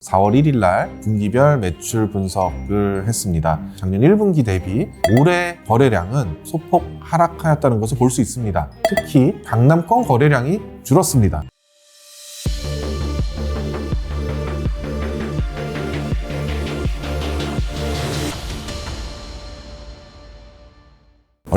4월 1일 날 분기별 매출 분석을 했습니다. 작년 1분기 대비 올해 거래량은 소폭 하락하였다는 것을 볼 수 있습니다. 특히 강남권 거래량이 줄었습니다.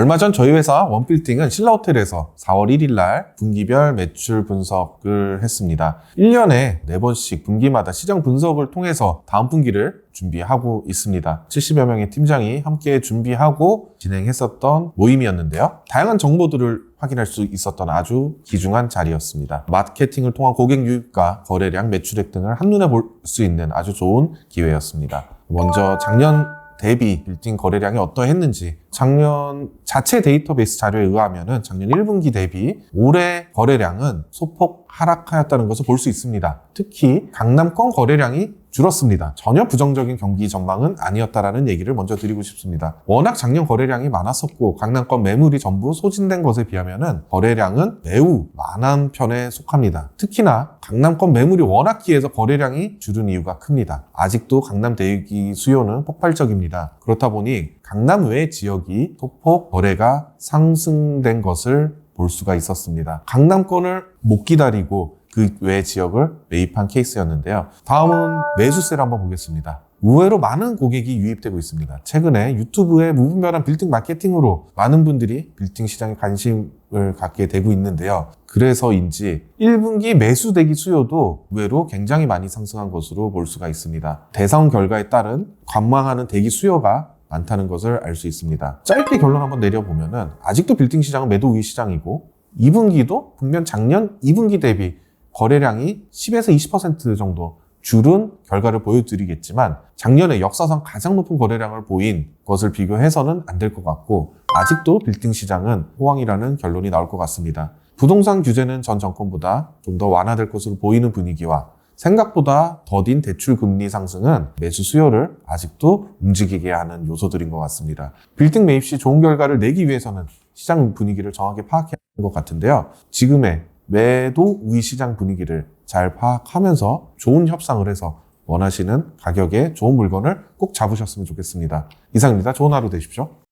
얼마 전 저희 회사 원빌딩은 신라호텔에서 4월 1일 날 분기별 매출 분석을 했습니다. 1년에 4번씩 분기마다 시장 분석을 통해서 다음 분기를 준비하고 있습니다. 70여 명의 팀장이 함께 준비하고 진행했었던 모임이었는데요. 다양한 정보들을 확인할 수 있었던 아주 귀중한 자리였습니다. 마케팅을 통한 고객 유입과 거래량, 매출액 등을 한눈에 볼 수 있는 아주 좋은 기회였습니다. 먼저 작년 대비 빌딩 거래량이 어떠했는지 작년 자체 데이터베이스 자료에 의하면 작년 1분기 대비 올해 거래량은 소폭 하락하였다는 것을 볼 수 있습니다. 특히 강남권 거래량이 줄었습니다. 전혀 부정적인 경기 전망은 아니었다라는 얘기를 먼저 드리고 싶습니다. 워낙 작년 거래량이 많았었고 강남권 매물이 전부 소진된 것에 비하면 거래량은 매우 많은 편에 속합니다. 특히나 강남권 매물이 워낙 귀해서 거래량이 줄은 이유가 큽니다. 아직도 강남 대기 수요는 폭발적입니다. 그렇다 보니 강남 외 지역 이 소폭 거래가 상승된 것을 볼 수가 있었습니다. 강남권을 못 기다리고 그 외 지역을 매입한 케이스였는데요. 다음은 매수세를 한번 보겠습니다. 의외로 많은 고객이 유입되고 있습니다. 최근에 유튜브의 무분별한 빌딩 마케팅으로 많은 분들이 빌딩 시장에 관심을 갖게 되고 있는데요. 그래서인지 1분기 매수 대기 수요도 의외로 굉장히 많이 상승한 것으로 볼 수가 있습니다. 대상 결과에 따른 관망하는 대기 수요가 많다는 것을 알 수 있습니다. 짧게 결론 한번 내려보면은 아직도 빌딩 시장은 매도 우위 시장이고 2분기도 분명 작년 2분기 대비 거래량이 10에서 20% 정도 줄은 결과를 보여드리겠지만 작년에 역사상 가장 높은 거래량을 보인 것을 비교해서는 안 될 것 같고 아직도 빌딩 시장은 호황이라는 결론이 나올 것 같습니다. 부동산 규제는 전 정권보다 좀 더 완화될 것으로 보이는 분위기와 생각보다 더딘 대출 금리 상승은 매수 수요를 아직도 움직이게 하는 요소들인 것 같습니다. 빌딩 매입 시 좋은 결과를 내기 위해서는 시장 분위기를 정확히 파악해야 하는 것 같은데요. 지금의 매도 우위 시장 분위기를 잘 파악하면서 좋은 협상을 해서 원하시는 가격에 좋은 물건을 꼭 잡으셨으면 좋겠습니다. 이상입니다. 좋은 하루 되십시오.